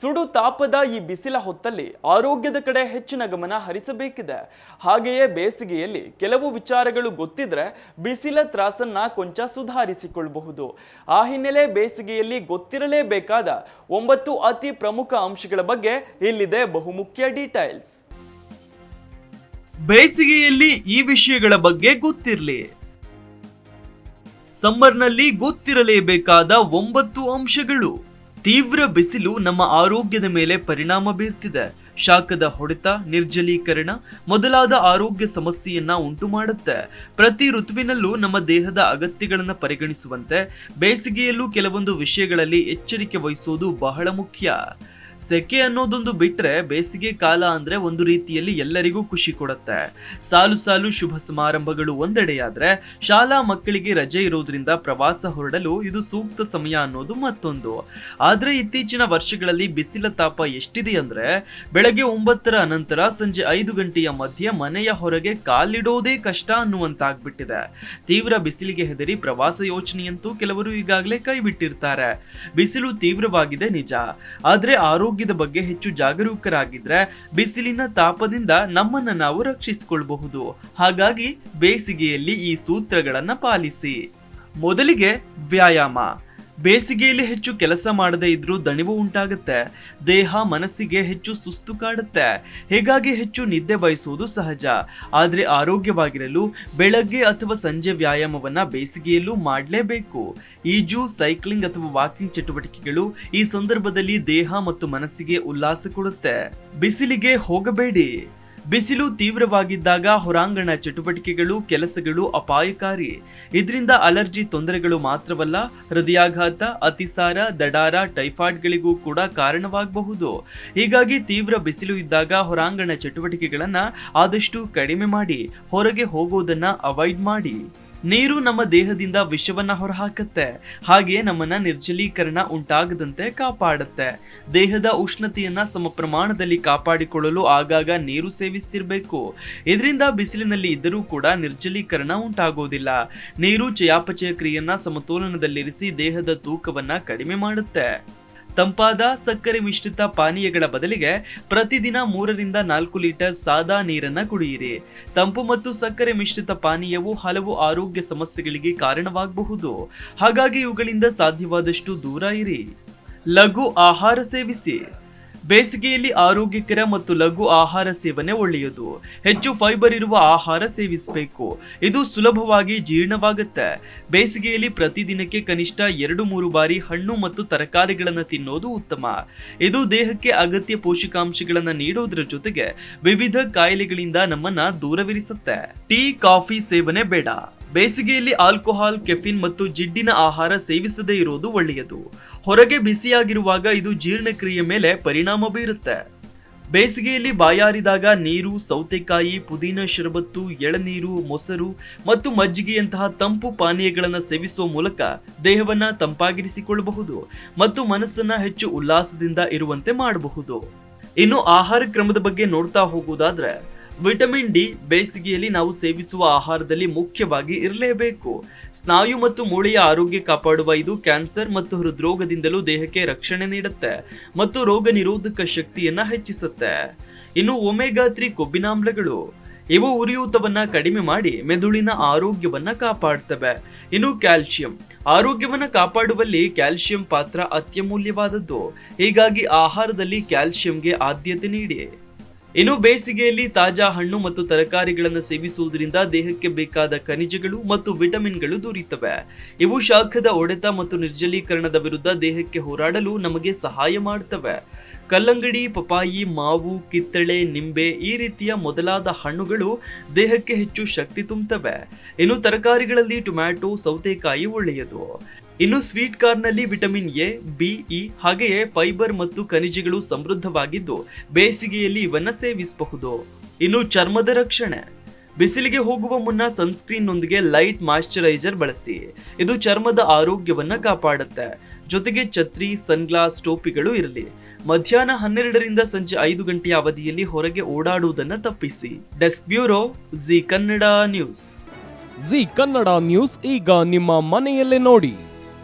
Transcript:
ಸುಡು ತಾಪದ ಈ ಬಿಸಿಲ ಹೊತ್ತಲ್ಲಿ ಆರೋಗ್ಯದ ಕಡೆ ಹೆಚ್ಚಿನ ಗಮನ ಹರಿಸಬೇಕಿದೆ. ಹಾಗೆಯೇ ಬೇಸಿಗೆಯಲ್ಲಿ ಕೆಲವು ವಿಚಾರಗಳು ಗೊತ್ತಿದ್ರೆ ಬಿಸಿಲ ತ್ರಾಸನ್ನ ಕೊಂಚ ಸುಧಾರಿಸಿಕೊಳ್ಳಬಹುದು ಆ ಹಿನ್ನೆಲೆ ಬೇಸಿಗೆಯಲ್ಲಿ ಗೊತ್ತಿರಲೇಬೇಕಾದ ಒಂಬತ್ತು ಅತಿ ಪ್ರಮುಖ ಅಂಶಗಳ ಬಗ್ಗೆ ಇಲ್ಲಿದೆ ಬಹುಮುಖ್ಯ ಡೀಟೈಲ್ಸ್. ಬೇಸಿಗೆಯಲ್ಲಿ ಈ ವಿಷಯಗಳ ಬಗ್ಗೆ ಗೊತ್ತಿರಲಿ. ಸಮ್ಮರ್ನಲ್ಲಿ ಗೊತ್ತಿರಲೇಬೇಕಾದ ಒಂಬತ್ತು ಅಂಶಗಳು. ತೀವ್ರ ಬಿಸಿಲು ನಮ್ಮ ಆರೋಗ್ಯದ ಮೇಲೆ ಪರಿಣಾಮ ಬೀರ್ತಿದೆ. ಶಾಖದ ಹೊಡೆತ, ನಿರ್ಜಲೀಕರಣ ಮೊದಲಾದ ಆರೋಗ್ಯ ಸಮಸ್ಯೆಯನ್ನ ಉಂಟು ಮಾಡುತ್ತೆ ಪ್ರತಿ ಋತುವಿನಲ್ಲೂ ನಮ್ಮ ದೇಹದ ಅಗತ್ಯಗಳನ್ನು ಪರಿಗಣಿಸುವಂತೆ ಬೇಸಿಗೆಯಲ್ಲೂ ಕೆಲವೊಂದು ವಿಷಯಗಳಲ್ಲಿ ಎಚ್ಚರಿಕೆ ವಹಿಸೋದು ಬಹಳ ಮುಖ್ಯ. ಸೆಕೆ ಅನ್ನೋದೊಂದು ಬಿಟ್ರೆ ಬೇಸಿಗೆ ಕಾಲ ಅಂದ್ರೆ ಒಂದು ರೀತಿಯಲ್ಲಿ ಎಲ್ಲರಿಗೂ ಖುಷಿ ಕೊಡುತ್ತೆ. ಸಾಲು ಸಾಲು ಶುಭ ಸಮಾರಂಭಗಳು ಒಂದೆಡೆಯಾದ್ರೆ ಶಾಲಾ ಮಕ್ಕಳಿಗೆ ರಜೆ ಇರೋದ್ರಿಂದ ಪ್ರವಾಸ ಹೊರಡಲು ಇದು ಸೂಕ್ತ ಸಮಯ ಅನ್ನೋದು ಮತ್ತೊಂದು. ಆದ್ರೆ ಇತ್ತೀಚಿನ ವರ್ಷಗಳಲ್ಲಿ ಬಿಸಿಲ ತಾಪ ಎಷ್ಟಿದೆ ಅಂದ್ರೆ ಬೆಳಗ್ಗೆ ಒಂಬತ್ತರ ಅನಂತರ ಸಂಜೆ ಐದು ಗಂಟೆಯ ಮಧ್ಯೆ ಮನೆಯ ಹೊರಗೆ ಕಾಲಿಡೋದೇ ಕಷ್ಟ ಅನ್ನುವಂತಾಗ್ಬಿಟ್ಟಿದೆ. ತೀವ್ರ ಬಿಸಿಲಿಗೆ ಹೆದರಿ ಪ್ರವಾಸ ಯೋಚನೆಯಂತೂ ಕೆಲವರು ಈಗಾಗಲೇ ಕೈಬಿಟ್ಟಿರ್ತಾರೆ. ಬಿಸಿಲು ತೀವ್ರವಾಗಿದೆ ನಿಜ. ಆದ್ರೆ ಆರೋಗ್ಯದ ಬಗ್ಗೆ ಹೆಚ್ಚು ಜಾಗರೂಕರಾಗಿದ್ರೆ ಬಿಸಿಲಿನ ತಾಪದಿಂದ ನಮ್ಮನ್ನ ನಾವು ರಕ್ಷಿಸಿಕೊಳ್ಳಬಹುದು ಹಾಗಾಗಿ ಬೇಸಿಗೆಯಲ್ಲಿ ಈ ಸೂತ್ರಗಳನ್ನ ಪಾಲಿಸಿ. ಮೊದಲಿಗೆ ವ್ಯಾಯಾಮ. ಬೇಸಿಗೆಯಲ್ಲಿ ಹೆಚ್ಚು ಕೆಲಸ ಮಾಡದೇ ಇದ್ರೂ ದಣಿವು ಉಂಟಾಗುತ್ತೆ. ದೇಹ ಮನಸ್ಸಿಗೆ ಹೆಚ್ಚು ಸುಸ್ತು ಕಾಡುತ್ತೆ. ಹೀಗಾಗಿ ಹೆಚ್ಚು ನಿದ್ದೆ ಬಯಸುವುದು ಸಹಜ. ಆದರೆ ಆರೋಗ್ಯವಾಗಿರಲು ಬೆಳಗ್ಗೆ ಅಥವಾ ಸಂಜೆ ವ್ಯಾಯಾಮವನ್ನು ಬೇಸಿಗೆಯಲ್ಲೂ ಮಾಡಲೇಬೇಕು. ಈಜು, ಸೈಕ್ಲಿಂಗ್ ಅಥವಾ ವಾಕಿಂಗ್ ಚಟುವಟಿಕೆಗಳು ಈ ಸಂದರ್ಭದಲ್ಲಿ ದೇಹ ಮತ್ತು ಮನಸ್ಸಿಗೆ ಉಲ್ಲಾಸ ಕೊಡುತ್ತೆ. ಬಿಸಿಲಿಗೆ ಹೋಗಬೇಡಿ. ಬಿಸಿಲು ತೀವ್ರವಾಗಿದ್ದಾಗ ಹೊರಾಂಗಣ ಚಟುವಟಿಕೆಗಳು, ಕೆಲಸಗಳು ಅಪಾಯಕಾರಿ. ಇದರಿಂದ ಅಲರ್ಜಿ ತೊಂದರೆಗಳು ಮಾತ್ರವಲ್ಲ, ಹೃದಯಾಘಾತ, ಅತಿಸಾರ, ದಡಾರ, ಟೈಫಾಯ್ಡ್ಗಳಿಗೂ ಕೂಡ ಕಾರಣವಾಗಬಹುದು. ಹೀಗಾಗಿ ತೀವ್ರ ಬಿಸಿಲು ಇದ್ದಾಗ ಹೊರಾಂಗಣ ಚಟುವಟಿಕೆಗಳನ್ನು ಆದಷ್ಟು ಕಡಿಮೆ ಮಾಡಿ, ಹೊರಗೆ ಹೋಗೋದನ್ನ ಅವಾಯ್ಡ್ ಮಾಡಿ. ನೀರು ನಮ್ಮ ದೇಹದಿಂದ ವಿಷವನ್ನ ಹೊರಹಾಕತ್ತೆ. ಹಾಗೆ ನಮ್ಮನ್ನ ನಿರ್ಜಲೀಕರಣ ಉಂಟಾಗದಂತೆ ಕಾಪಾಡುತ್ತೆ. ದೇಹದ ಉಷ್ಣತೆಯನ್ನ ಸಮ ಪ್ರಮಾಣದಲ್ಲಿ ಕಾಪಾಡಿಕೊಳ್ಳಲು ಆಗಾಗ ನೀರು ಸೇವಿಸ್ತಿರ್ಬೇಕು. ಇದರಿಂದ ಬಿಸಿಲಿನಲ್ಲಿ ಇದ್ದರೂ ಕೂಡ ನಿರ್ಜಲೀಕರಣ ಉಂಟಾಗೋದಿಲ್ಲ. ನೀರು ಚಯಾಪಚಯ ಕ್ರಿಯೆಯನ್ನ ಸಮತೋಲನದಲ್ಲಿರಿಸಿ ದೇಹದ ತೂಕವನ್ನ ಕಡಿಮೆ ಮಾಡುತ್ತೆ. ತಂಪಾದ ಸಕ್ಕರೆ ಮಿಶ್ರಿತ ಪಾನೀಯಗಳ ಬದಲಿಗೆ ಪ್ರತಿದಿನ ಮೂರರಿಂದ ನಾಲ್ಕು ಲೀಟರ್ ಸಾದಾ ನೀರನ್ನು ಕುಡಿಯಿರಿ. ತಂಪು ಮತ್ತು ಸಕ್ಕರೆ ಮಿಶ್ರಿತ ಪಾನೀಯವು ಹಲವು ಆರೋಗ್ಯ ಸಮಸ್ಯೆಗಳಿಗೆ ಕಾರಣವಾಗಬಹುದು. ಹಾಗಾಗಿ ಇವುಗಳಿಂದ ಸಾಧ್ಯವಾದಷ್ಟು ದೂರ ಇರಿ. ಲಘು ಆಹಾರ ಸೇವಿಸಿ. ಬೇಸಿಗೆಯಲ್ಲಿ ಆರೋಗ್ಯಕರ ಮತ್ತು ಲಘು ಆಹಾರ ಸೇವನೆ ಒಳ್ಳೆಯದು. ಹೆಚ್ಚು ಫೈಬರ್ ಇರುವ ಆಹಾರ ಸೇವಿಸಬೇಕು. ಇದು ಸುಲಭವಾಗಿ ಜೀರ್ಣವಾಗುತ್ತೆ. ಬೇಸಿಗೆಯಲ್ಲಿ ಪ್ರತಿದಿನಕ್ಕೆ ಕನಿಷ್ಠ ಎರಡು ಮೂರು ಬಾರಿ ಹಣ್ಣು ಮತ್ತು ತರಕಾರಿಗಳನ್ನು ತಿನ್ನೋದು ಉತ್ತಮ. ಇದು ದೇಹಕ್ಕೆ ಅಗತ್ಯ ಪೋಷಕಾಂಶಗಳನ್ನು ನೀಡುವುದರ ಜೊತೆಗೆ ವಿವಿಧ ಕಾಯಿಲೆಗಳಿಂದ ನಮ್ಮನ್ನ ದೂರವಿರಿಸುತ್ತೆ. ಟೀ, ಕಾಫಿ ಸೇವನೆ ಬೇಡ. ಬೇಸಿಗೆಯಲ್ಲಿ ಆಲ್ಕೋಹಾಲ್, ಕೆಫಿನ್ ಮತ್ತು ಜಿಡ್ಡಿನ ಆಹಾರ ಸೇವಿಸದೇ ಇರುವುದು ಒಳ್ಳೆಯದು. ಹೊರಗೆ ಬಿಸಿಯಾಗಿರುವಾಗ ಇದು ಜೀರ್ಣಕ್ರಿಯೆ ಮೇಲೆ ಪರಿಣಾಮ ಬೀರುತ್ತೆ. ಬೇಸಿಗೆಯಲ್ಲಿ ಬಾಯಾರಿದಾಗ ನೀರು, ಸೌತೆಕಾಯಿ, ಪುದೀನ ಶರಬತ್ತು, ಎಳನೀರು, ಮೊಸರು ಮತ್ತು ಮಜ್ಜಿಗೆಯಂತಹ ತಂಪು ಪಾನೀಯಗಳನ್ನು ಸೇವಿಸುವ ಮೂಲಕ ದೇಹವನ್ನ ತಂಪಾಗಿರಿಸಿಕೊಳ್ಳಬಹುದು ಮತ್ತು ಮನಸ್ಸನ್ನ ಹೆಚ್ಚು ಉಲ್ಲಾಸದಿಂದ ಇರುವಂತೆ ಮಾಡಬಹುದು. ಇನ್ನು ಆಹಾರ ಕ್ರಮದ ಬಗ್ಗೆ ನೋಡ್ತಾ ಹೋಗುವುದಾದ್ರೆ ವಿಟಮಿನ್ ಡಿ ಬೇಸಿಗೆಯಲ್ಲಿ ನಾವು ಸೇವಿಸುವ ಆಹಾರದಲ್ಲಿ ಮುಖ್ಯವಾಗಿ ಇರಲೇಬೇಕು. ಸ್ನಾಯು ಮತ್ತು ಮೂಳೆಯ ಆರೋಗ್ಯ ಕಾಪಾಡುವ ಇದು ಕ್ಯಾನ್ಸರ್ ಮತ್ತು ಹೃದ್ರೋಗದಿಂದಲೂ ದೇಹಕ್ಕೆ ರಕ್ಷಣೆ ನೀಡುತ್ತೆ ಮತ್ತು ರೋಗ ನಿರೋಧಕ ಶಕ್ತಿಯನ್ನ ಹೆಚ್ಚಿಸುತ್ತೆ. ಇನ್ನು ಒಮೆಗಾ ತ್ರೀ ಕೊಬ್ಬಿನಾಮ್ಲಗಳು. ಇವು ಉರಿಯೂತವನ್ನ ಕಡಿಮೆ ಮಾಡಿ ಮೆದುಳಿನ ಆರೋಗ್ಯವನ್ನ ಕಾಪಾಡ್ತವೆ. ಇನ್ನು ಕ್ಯಾಲ್ಸಿಯಂ ಆರೋಗ್ಯವನ್ನ ಕಾಪಾಡುವಲ್ಲಿ ಕ್ಯಾಲ್ಸಿಯಂ ಪಾತ್ರ ಅತ್ಯಮೂಲ್ಯವಾದದ್ದು. ಹೀಗಾಗಿ ಆಹಾರದಲ್ಲಿ ಕ್ಯಾಲ್ಸಿಯಂಗೆ ಆದ್ಯತೆ ನೀಡಿ. ಇನ್ನು ಬೇಸಿಗೆಯಲ್ಲಿ ತಾಜಾ ಹಣ್ಣು ಮತ್ತು ತರಕಾರಿಗಳನ್ನು ಸೇವಿಸುವುದರಿಂದ ದೇಹಕ್ಕೆ ಬೇಕಾದ ಖನಿಜಗಳು ಮತ್ತು ವಿಟಮಿನ್ಗಳು ದೊರೆಯುತ್ತವೆ. ಇವು ಶಾಖದ ಒಡೆತ ಮತ್ತು ನಿರ್ಜಲೀಕರಣದ ವಿರುದ್ಧ ದೇಹಕ್ಕೆ ಹೋರಾಡಲು ನಮಗೆ ಸಹಾಯ ಮಾಡುತ್ತವೆ. ಕಲ್ಲಂಗಡಿ ಪಪಾಯಿ ಮಾವು, ಕಿತ್ತಳೆ, ನಿಂಬೆ ಈ ರೀತಿಯ ಮೊದಲಾದ ಹಣ್ಣುಗಳು ದೇಹಕ್ಕೆ ಹೆಚ್ಚು ಶಕ್ತಿ ತುಂಬುತ್ತವೆ. ಇನ್ನು ತರಕಾರಿಗಳಲ್ಲಿ ಟೊಮ್ಯಾಟೊ, ಸೌತೆಕಾಯಿ ಒಳ್ಳೆಯದು. ಇನ್ನು ಸ್ವೀಟ್ ಕಾರ್ನಲ್ಲಿ ವಿಟಮಿನ್ ಎ, ಬಿ, ಇ, ಹಾಗೆಯೇ ಫೈಬರ್ ಮತ್ತು ಖನಿಜಗಳು ಸಮೃದ್ಧವಾಗಿದ್ದು ಬೇಸಿಗೆಯಲ್ಲಿ ಇವನ್ನ ಸೇವಿಸಬಹುದು. ಇನ್ನು ಚರ್ಮದ ರಕ್ಷಣೆ. ಬಿಸಿಲಿಗೆ ಹೋಗುವ ಮುನ್ನ ಸನ್ಸ್ಕ್ರೀನ್ನೊಂದಿಗೆ ಲೈಟ್ ಮಾಯಿಶ್ಚರೈಸರ್ ಬಳಸಿ. ಇದು ಚರ್ಮದ ಆರೋಗ್ಯವನ್ನ ಕಾಪಾಡುತ್ತೆ. ಜೊತೆಗೆ ಛತ್ರಿ, ಸನ್ಗ್ಲಾಸ್, ಟೋಪಿಗಳು ಇರಲಿ. ಮಧ್ಯಾಹ್ನ ಹನ್ನೆರಡರಿಂದ ಸಂಜೆ ಐದು ಗಂಟೆಯ ಅವಧಿಯಲ್ಲಿ ಹೊರಗೆ ಓಡಾಡುವುದನ್ನ ತಪ್ಪಿಸಿ. Desk bureau Zee Kannada news. Zee Kannada news ಈಗ ನಿಮ್ಮ ಮನೆಯಲ್ಲೇ ನೋಡಿ.